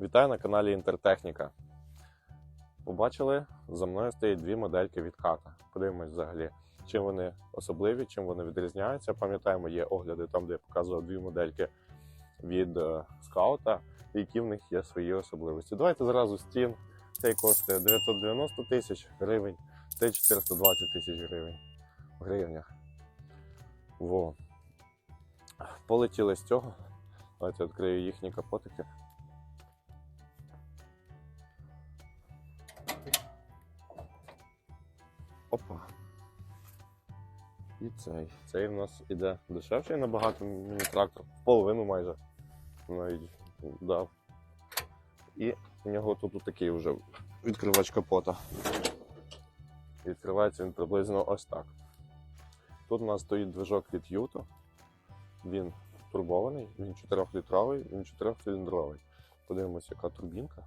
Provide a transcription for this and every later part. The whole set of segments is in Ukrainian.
Вітаю на каналі Інтертехніка. Побачили, за мною стоять дві модельки від ката. Подивимось взагалі, чим вони особливі, чим вони відрізняються. Пам'ятаємо, є огляди там, де я показував дві модельки від е, скаута, які в них є свої особливості. Давайте зразу стін. Цей коштує 990 тисяч гривень, цей 420 тисяч гривень в гривнях. Во. Полетіли з цього. Давайте відкрию їхні капотики. Опа. І цей. Цей в нас іде дешевший набагато міні-трактор. Половину майже. Навіть дав. І в нього тут такий вже відкривач капота. Відкривається він приблизно ось так. Тут у нас стоїть движок від Юто. Він турбований, він 4-літровий, він 4-циліндровий. Подивимося, яка турбінка.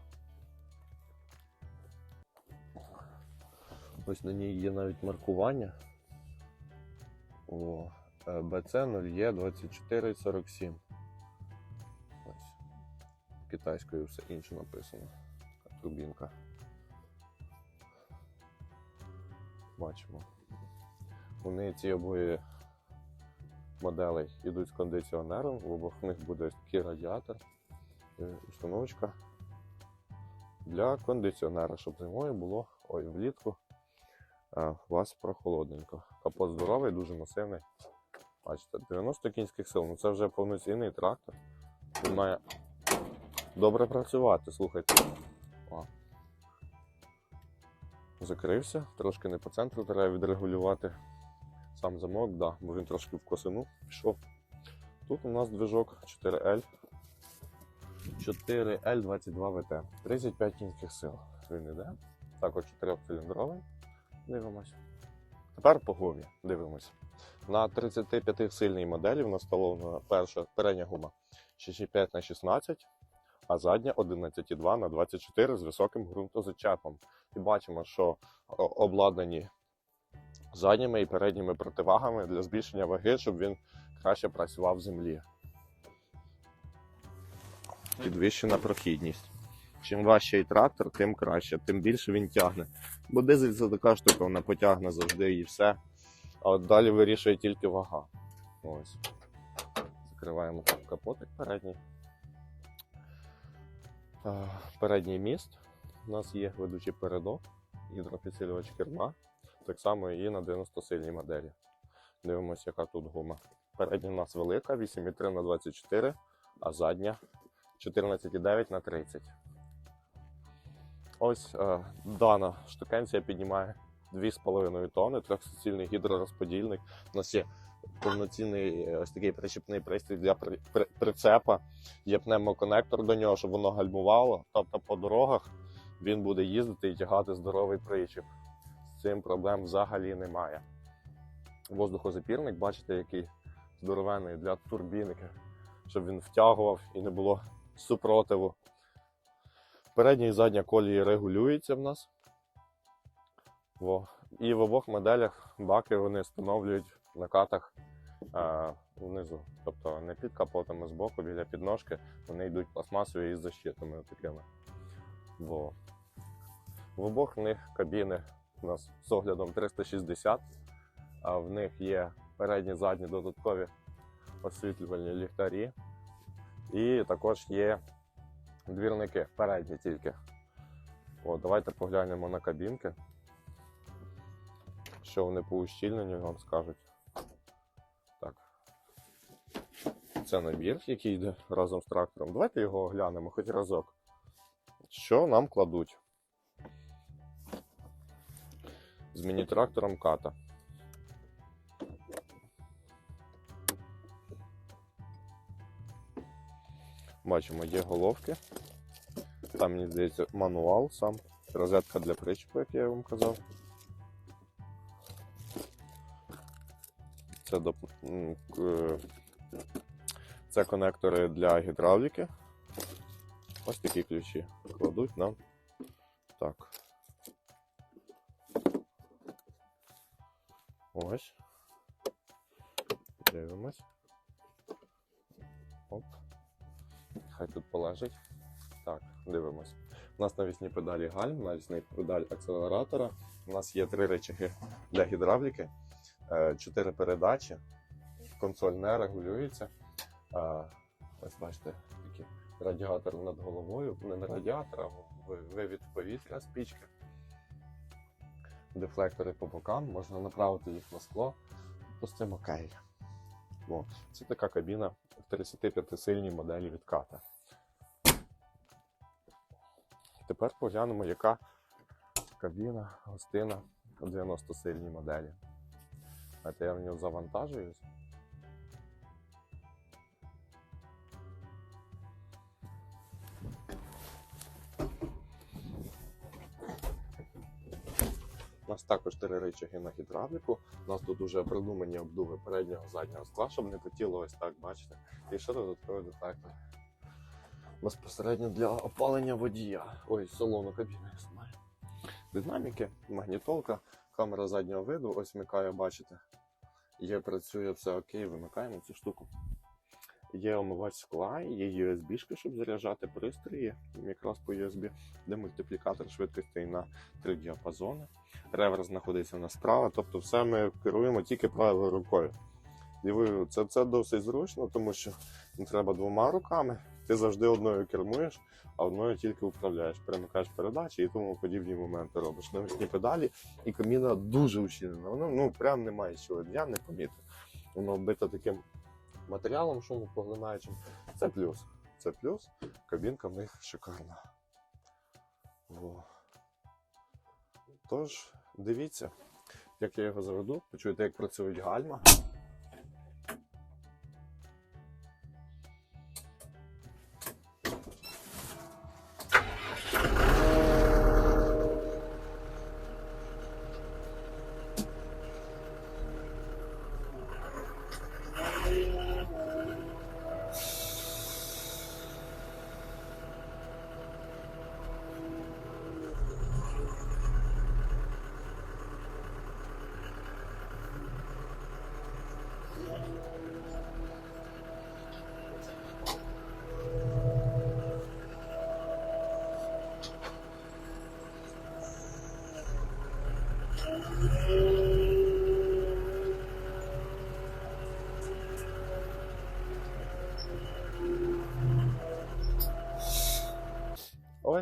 Ось на ній є навіть маркування. О, е, BC 0E 2447. Ось. Китайською все інше написано. Така турбінка. Бачимо. Вони ці обоє моделей йдуть з кондиціонером, в обох них буде такий радіатор і установочка для кондиціонера, щоб зимою було ой, влітку вас прохолодненько. Капот здоровий, дуже масивний. Бачите, 90 кінських сил. Ну це вже повноцінний трактор. Він має добре працювати, слухайте. О. Закрився, трошки не по центру треба відрегулювати сам замок, да, бо він трошки в косину пішов. Тут у нас движок 4L. 4L22VT. 35 кінських сил. Він іде. Також 4-циліндровий. Дивимося. Тепер по гумі. Дивимося. На 35 сильній моделі в нас встановлена перша передня гума 6,5 на 16, а задня 11,2 на 24 з високим ґрунтозачепом. І бачимо, що обладнані задніми і передніми противагами для збільшення ваги, щоб він краще працював в землі. Підвищена прохідність. Чим важчий трактор, тим краще, тим більше він тягне. Бо дизель це така штука, вона потягне завжди і все. А от далі вирішує тільки вага. Ось. Закриваємо капотик передній. Передній міст. У нас є ведучий передок, гідропідсилювач керма. Так само і на 90-сильній моделі. Дивимося, яка тут гума. Передня у нас велика, 8,3 на 24, а задня 14,9 на 30. Ось е, дана штукенція піднімає 2,5 тонни, трьохсуцільний гідророзподільник. У нас є повноцінний е, ось такий причіпний пристрій для при- при- прицепа. Є пневмоконектор до нього, щоб воно гальмувало. Тобто по дорогах він буде їздити і тягати здоровий причіп. З цим проблем взагалі немає. Воздухозапірник, бачите, який здоровений для турбінки, щоб він втягував і не було супротиву. Передня і задня колії регулюються в нас. Во. І в обох моделях баки вони встановлюють на катах е, внизу. Тобто не під капотом, а збоку, біля підножки. Вони йдуть пластмасові із защитами такими. Во. В обох них кабіни у нас з оглядом 360, а в них є передні задні додаткові освітлювальні ліхтарі. І також є двірники передні тільки. О, давайте поглянемо на кабінки. Що вони по ущільненню вам скажуть. Так. Це набір, який йде разом з трактором. Давайте його оглянемо хоч разок. Що нам кладуть? З міні-трактором ката. Бачимо, є головки. Там, мені здається, мануал сам. Розетка для причепу, як я вам казав. Це, м, к- Це конектори для гідравліки. Ось такі ключі кладуть нам. Так. Ось. Дивимось. Полежить. Так, дивимось. У нас навісні педалі гальм, навісний педаль акселератора. У нас є три речаги для гідравліки, е, чотири передачі, консоль не регулюється. Е, Ось бачите, такий радіатор над головою, не на радіатор, а вивід повітря з пічки. Дефлектори по бокам, можна направити їх на скло. З цим окей. О, це така кабіна в 35-сильній моделі від Тепер поглянемо, яка кабіна, гостина у 90-сильній моделі. Знаєте, я в нього завантажуюсь. У нас також три речаги на гідравліку. У нас тут дуже придумані обдуви переднього заднього скла, щоб не потіло ось так, бачите. І ще додатковий детектор. Безпосередньо для опалення водія. Ой, салону кабіни я знаю. Динаміки, магнітолка, камера заднього виду, ось вмикає, бачите. Є, працює все окей, вимикаємо цю штуку. Є омивач скла, є USB, щоб заряджати пристрої, якраз по USB, де мультиплікатор швидкостей на три діапазони. Реверс знаходиться у нас справа, тобто все ми керуємо тільки правою рукою. І ви, це, це досить зручно, тому що не треба двома руками. Ти завжди одною кермуєш, а одною тільки управляєш, перемикаєш передачі і тому подібні моменти робиш. Навісні педалі, і каміна дуже ущільнена. Воно ну прям немає чого. Я не помітив. Воно оббито таким матеріалом шумопоглинаючим. Це плюс. Це плюс. Кабінка в них шикарна. Во. Тож, дивіться, як я його заведу, почуєте, як працюють гальма.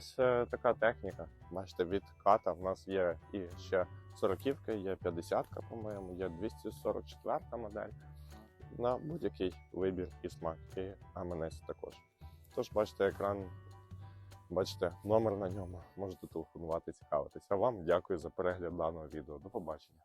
Ось е, така техніка. Бачите, від ката в нас є і ще 40-ки, є 50-ка, по-моєму, є 244 модель. На будь-який вибір і смак, і АМНС також. Тож бачите екран, бачите номер на ньому, можете телефонувати, цікавитися. А вам дякую за перегляд даного відео. До побачення.